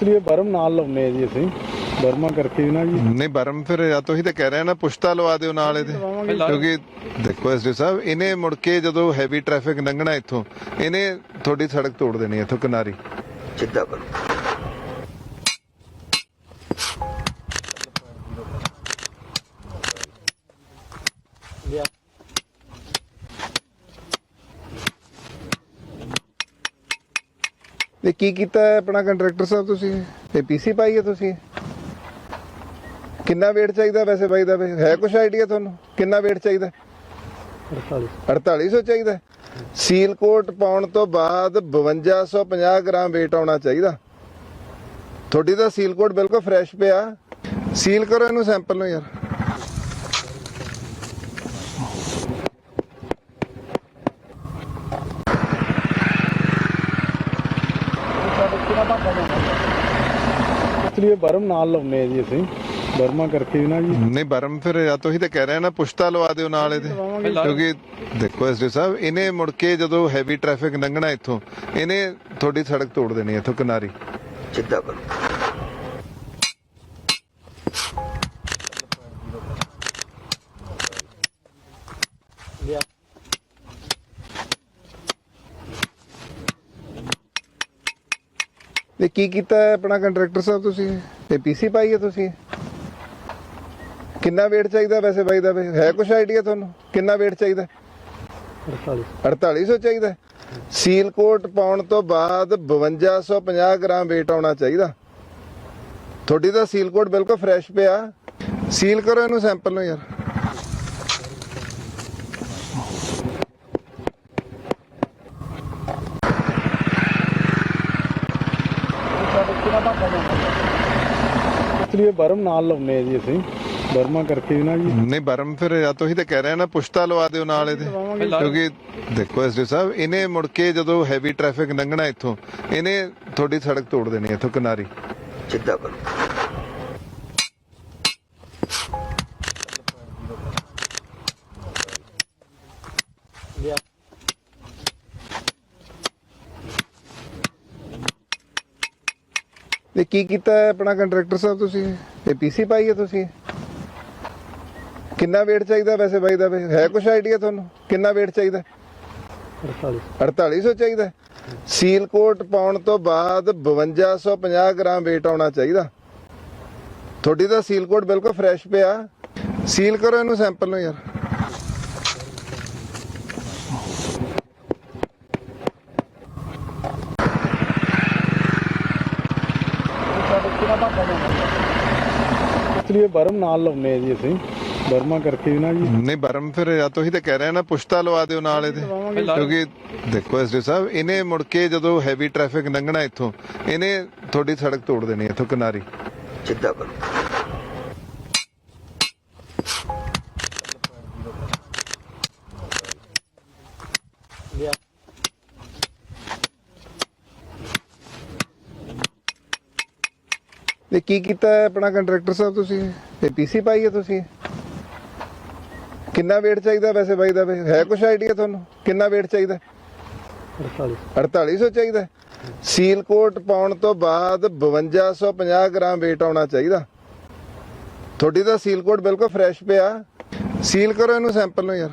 ਇਸ ਲਈ ਬਰਮ ਨਾਲ ਲਾਉਨੇ ਆ ਜੀ ਅਸੀਂ। ਬਰਮਾ ਕਰਕੇ ਵੀ ਨਾ ਜੀ। ਨਹੀਂ ਬਰਮ ਫਿਰ ਜਾਂ ਤੋਂ ਹੀ ਤਾਂ ਕਹਿ ਰਹੇ ਆ ਨਾ ਪੁਸ਼ਤਾ ਲਵਾ ਦਿਓ ਨਾਲ ਇਹਦੇ। ਕਿਉਂਕਿ ਦੇਖੋ ਐਸਡੀ ਸਾਹਿਬ ਇਹਨੇ ਮੁੜ ਕੇ ਜਦੋਂ ਹੈਵੀ ਟ੍ਰੈਫਿਕ ਲੰਘਣਾ ਇੱਥੋਂ ਇਹਨੇ ਤੁਹਾਡੀ ਸੜਕ ਤੋੜ ਦੇਣੀ ਇੱਥੋਂ ਕਿਨਾਰੀ। ਸਿੱਧਾ ਕਰੋ ਇਹ ਕੀ ਕੀਤਾ ਹੈ ਆਪਣਾ ਕੰਟਰੈਕਟਰ ਸਾਹਿਬ ਤੁਸੀਂ? ਇਹ ਪੀਸੀ ਪਾਈ ਹੈ ਤੁਸੀਂ? ਕਿੰਨਾ weight ਚਾਹੀਦਾ ਵੈਸੇ ਬਾਈ ਦਾ? ਹੈ ਕੁਝ ਆਈਡੀਆ ਤੁਹਾਨੂੰ? ਕਿੰਨਾ weight ਚਾਹੀਦਾ? 48 4800 ਚਾਹੀਦਾ। ਸੀਲ ਕੋਟ ਪਾਉਣ ਤੋਂ ਬਾਅਦ 5250 ਗ੍ਰਾਮ weight ਆਉਣਾ ਚਾਹੀਦਾ। ਤੁਹਾਡੀ ਤਾਂ ਸੀਲ ਕੋਟ ਬਿਲਕੁਲ ਫਰੈਸ਼ ਪਿਆ। ਸੀਲ ਕਰੋ ਇਹਨੂੰ ਸੈਂਪਲ ਨੂੰ ਯਾਰ। ਇਸ ਲਈ ਬਰਮ ਨਾਲ ਲਾਉਨੇ ਆ ਜੀ ਅਸੀਂ। ਬਰਮਾ ਕਰਕੇ ਵੀ ਨਾ ਜੀ। ਨਹੀਂ ਬਰਮ ਫਿਰ ਜਾਂ ਤੋਂ ਹੀ ਤਾਂ ਕਹਿ ਰਹੇ ਨਾ ਪੁਸ਼ਤਾ ਲਵਾ ਦਿਓ ਨਾਲ ਇਹਦੇ। ਕਿਉਂਕਿ ਦੇਖੋ ਐਸਡੀ ਸਾਹਿਬ ਇਹਨੇ ਮੁੜ ਕੇ ਜਦੋਂ ਹੈਵੀ ਟ੍ਰੈਫਿਕ ਲੰਘਣਾ ਇੱਥੋਂ ਇਹਨੇ ਤੁਹਾਡੀ ਸੜਕ ਤੋੜ ਦੇਣੀ ਇੱਥੋਂ ਕਿਨਾਰੀ। ਸਿੱਧਾ ਕਰੋ। ਇਹ ਕੀ ਕੀਤਾ ਹੈ ਆਪਣਾ ਕੰਟਰੈਕਟਰ ਸਾਹਿਬ ਤੁਸੀਂ? ਇਹ ਪੀਸੀ ਪਾਈ ਹੈ ਤੁਸੀਂ? ਕਿੰਨਾ weight ਚਾਹੀਦਾ ਵੈਸੇ ਬਾਈ ਦਾ? ਹੈ ਕੁਝ ਆਈਡੀਆ ਤੁਹਾਨੂੰ? ਕਿੰਨਾ weight ਚਾਹੀਦਾ? 48 4800 ਚਾਹੀਦਾ ਸੀਲ ਕੋਟ ਪਾਉਣ ਤੋਂ ਬਾਅਦ 5250 ਗ੍ਰਾਮ weight ਆਉਣਾ ਚਾਹੀਦਾ। ਤੁਹਾਡੀ ਤਾਂ ਸੀਲ ਕੋਟ ਬਿਲਕੁਲ ਫਰੈਸ਼ ਪਿਆ। ਸੀਲ ਕਰੋ ਇਹਨੂੰ ਸੈਂਪਲ ਨੂੰ ਯਾਰ। ਇਸ ਲਈ ਬਰਮ ਨਾਲ ਲਾਉਨੇ ਆ ਜੀ ਅਸੀਂ। ਬਰਮਾ ਕਰਕੇ ਵੀ ਨਾ ਜੀ। ਨਹੀਂ ਬਰਮ ਫਿਰ ਜਾਂ ਤੋਂ ਹੀ ਤਾਂ ਕਹਿ ਰਹੇ ਨਾ ਪੁਸ਼ਤਾ ਲਵਾ ਦਿਓ ਨਾਲ ਇਹਦੇ। ਕਿਉਂਕਿ ਦੇਖੋ ਐਸਡੀ ਸਾਹਿਬ ਇਹਨੇ ਮੁੜ ਕੇ ਜਦੋਂ ਹੈਵੀ ਟ੍ਰੈਫਿਕ ਲੰਘਣਾ ਇੱਥੋਂ ਇਹਨੇ ਤੁਹਾਡੀ ਸੜਕ ਤੋੜ ਦੇਣੀ ਇੱਥੋਂ ਕਿਨਾਰੀ। ਸਿੱਧਾ ਕਰੋ। ਇਹ ਕੀ ਕੀਤਾ ਹੈ ਆਪਣਾ ਕੰਟਰੈਕਟਰ ਸਾਹਿਬ ਤੁਸੀਂ? ਇਹ ਪੀਸੀ ਪਾਈ ਹੈ ਤੁਸੀਂ? ਕਿੰਨਾ weight ਚਾਹੀਦਾ ਵੈਸੇ ਬਾਈ ਦਾ? ਹੈ ਕੁਝ ਆਈਡੀਆ ਤੁਹਾਨੂੰ? ਕਿੰਨਾ weight ਚਾਹੀਦਾ? 48 4800 ਚਾਹੀਦਾ। ਸੀਲ ਕੋਟ ਪਾਉਣ ਤੋਂ ਬਾਅਦ 5250 ਗ੍ਰਾਮ weight ਆਉਣਾ ਚਾਹੀਦਾ। ਤੁਹਾਡੀ ਤਾਂ ਸੀਲ ਕੋਟ ਬਿਲਕੁਲ ਫਰੈਸ਼ ਪਿਆ। ਸੀਲ ਕਰੋ ਇਹਨੂੰ ਸੈਂਪਲ ਨੂੰ ਯਾਰ। ਇਸ ਲਈ ਬਰਮ ਨਾਲ ਲਾਉਨੇ ਆ ਜੀ ਅਸੀਂ। ਬਰਮਾ ਕਰਕੇ ਵੀ ਨਾ ਜੀ। ਨਹੀਂ ਬਰਮ ਫਿਰ ਜਾਂ ਤੋਂ ਹੀ ਤਾਂ ਕਹਿ ਰਹੇ ਆ ਨਾ ਪੁਸ਼ਤਾ ਲਵਾ ਦਿਓ ਨਾਲ ਇਹਦੇ। ਕਿਉਂਕਿ ਦੇਖੋ ਐਸਡੀ ਸਾਹਿਬ ਇਹਨੇ ਮੁੜ ਕੇ ਜਦੋਂ ਹੈਵੀ ਟ੍ਰੈਫਿਕ ਲੰਘਣਾ ਇੱਥੋਂ ਇਹਨੇ ਤੁਹਾਡੀ ਸੜਕ ਤੋੜ ਦੇਣੀ ਇੱਥੋਂ ਕਿਨਾਰੀ। ਸਿੱਧਾ ਕਰੋ। ਇਹ ਕੀ ਕੀਤਾ ਹੈ ਆਪਣਾ ਕੰਟਰੈਕਟਰ ਸਾਹਿਬ ਤੁਸੀਂ? ਇਹ ਪੀਸੀ ਪਾਈ ਹੈ ਤੁਸੀਂ? ਕਿੰਨਾ weight ਚਾਹੀਦਾ ਵੈਸੇ ਬਾਈ ਦਾ? ਹੈ ਕੁਝ ਆਈਡੀਆ ਤੁਹਾਨੂੰ? ਕਿੰਨਾ weight ਚਾਹੀਦਾ? 48 4800 ਚਾਹੀਦਾ। ਸੀਲ ਕੋਟ ਪਾਉਣ ਤੋਂ ਬਾਅਦ 5250 ਗ੍ਰਾਮ weight ਆਉਣਾ ਚਾਹੀਦਾ। ਤੁਹਾਡੀ ਤਾਂ ਸੀਲ ਕੋਟ ਬਿਲਕੁਲ ਫਰੈਸ਼ ਪਿਆ। ਸੀਲ ਕਰੋ ਇਹਨੂੰ ਸੈਂਪਲ ਨੂੰ ਯਾਰ।